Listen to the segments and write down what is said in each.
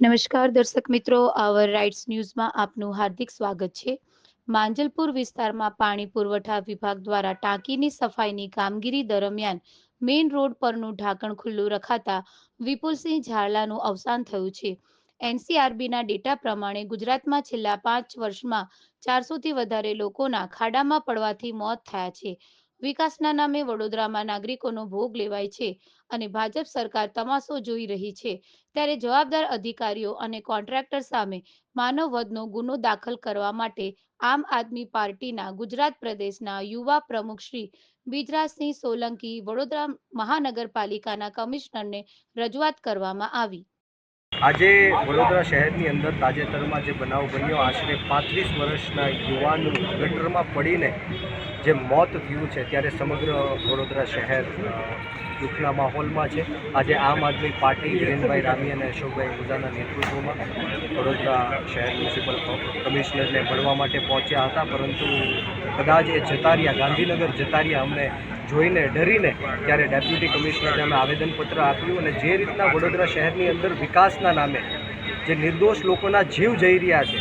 નમસ્કાર દર્શક મિત્રો આવર રાઇટ્સ ન્યૂઝમાં આપનું હાર્દિક સ્વાગત છે. માંજલપુર વિસ્તારમાં પાણી પુરવઠા વિભાગ દ્વારા ટાંકીની સફાઈની કામગીરી દરમિયાન મેઇન રોડ પરનું ઢાંકણ ખુલ્લું રખાતા વિપુલસિંહ ઝાડલાનું અવસાન થયું છે. એનસીઆરબીના ડેટા પ્રમાણે ગુજરાતમાં છેલ્લા પાંચ વર્ષમાં ચારસોથી વધારે લોકોના ખાડામાં પડવાથી મોત થયા છે. વિકાસના નામે વડોદરામાં નાગરિકોનો ભોગ લેવાય છે અને ભાજપ સરકાર તમાશો જોઈ રહી છે. ત્યારે જવાબદાર અધિકારીઓ અને કોન્ટ્રાક્ટર સામે માનવ વધનો ગુનો દાખલ કરવા માટે આમ આદમી પાર્ટીના ગુજરાત પ્રદેશના યુવા પ્રમુખ શ્રી બિજરાજસિંહ સોલંકી વડોદરા મહાનગરપાલિકાના કમિશનરને રજૂઆત કરવામાં આવી. આજે વડોદરા શહેરની અંદર તાજેતરમાં જે બનાવ બન્યો, આશરે પાંત્રીસ વર્ષના યુવાનનું ગટરમાં પડીને જે મોત થયું છે ત્યારે સમગ્ર વડોદરા શહેર દુઃખના માહોલમાં છે. આજે આમ આદમી પાર્ટી, વિરેનભાઈ રામી અને અશોકભાઈ ઓઝાના નેતૃત્વમાં વડોદરા શહેર મ્યુનિસિપલ કમિશનરને મળવા માટે પહોંચ્યા હતા, પરંતુ કદાચ એ જતા રહ્યા ગાંધીનગર જતા રહ્યા અમને જોઈને, ડરીને ત્યારે ડેપ્યુટી કમિશનરને અમે આવેદનપત્ર આપ્યું અને જે રીતના વડોદરા શહેરની અંદર વિકાસના નામે જે નિર્દોષ લોકોના જીવ જઈ રહ્યા છે,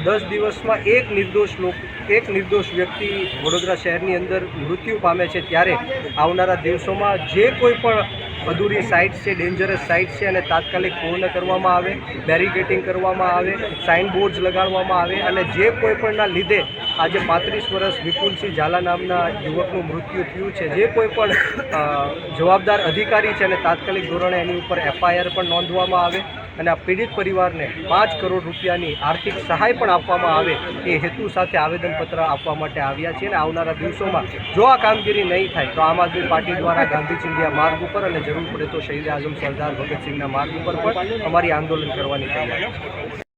દસ દિવસમાં એક નિર્દોષ લોક, એક નિર્દોષ વ્યક્તિ વડોદરા શહેરની અંદર મૃત્યુ પામે છે ત્યારે આવનારા દિવસોમાં જે કોઈ પણ અધૂરી સાઇટ્સ છે ડેન્જરસ સાઇટ્સ છે અને તાત્કાલિક પૂર્ણ કરવામાં આવે બેરિકેટિંગ કરવામાં આવે સાઇન બોર્ડ્સ લગાડવામાં આવે અને જે કોઈ પણના લીધે આજે પાંત્રીસ વર્ષ વિપુલસિંહ ઝાલા નામના યુવકનું મૃત્યુ થયું છે. જે કોઈ પણ જવાબદાર અધિકારી છે અને તાત્કાલિક ધોરણે એની ઉપર એફઆઈઆર પણ નોંધવામાં આવે અને આ પીડિત પરિવારને પાંચ કરોડ રૂપિયાની આર્થિક સહાય પણ આપવામાં આવે એ હેતુ સાથે આવેદનપત્ર આપવા માટે આવ્યા છીએ અને આવનારા દિવસોમાં જો આ કામગીરી નહીં થાય તો આમ આદમી પાર્ટી દ્વારા ગાંધી ચિંધ્યા માર્ગ ઉપર અને જરૂર પડે તો શહીદ આઝમ સરદાર ભગતસિંહના માર્ગ ઉપર પણ અમારી આંદોલન કરવાની તૈયારી છે.